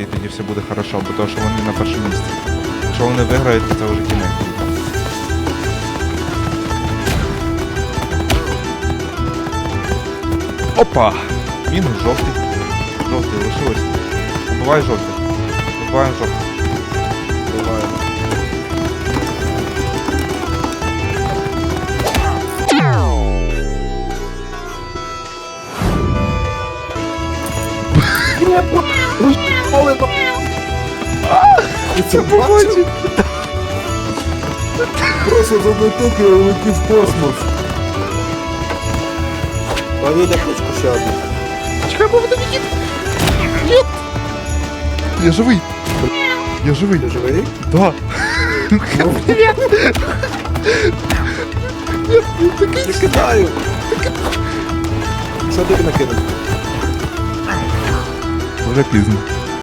і тоді все буде хорошо, бо то, що вони на першому місці. Якщо вони виграють, то це вже кінець. Опа! Мінус жовтий. Жовтий лишилось. Убивай жовтий. Убиваємо жовтий. Буває. Ти це бачив? Просто за одну тики улетів в космос. Ванілля точку ще одну. Чекай, бо буде відхід! Ні! Я живий! Я живий! Ти живий? Да! Я кидаю. Що тобі накинув? Вже пізно.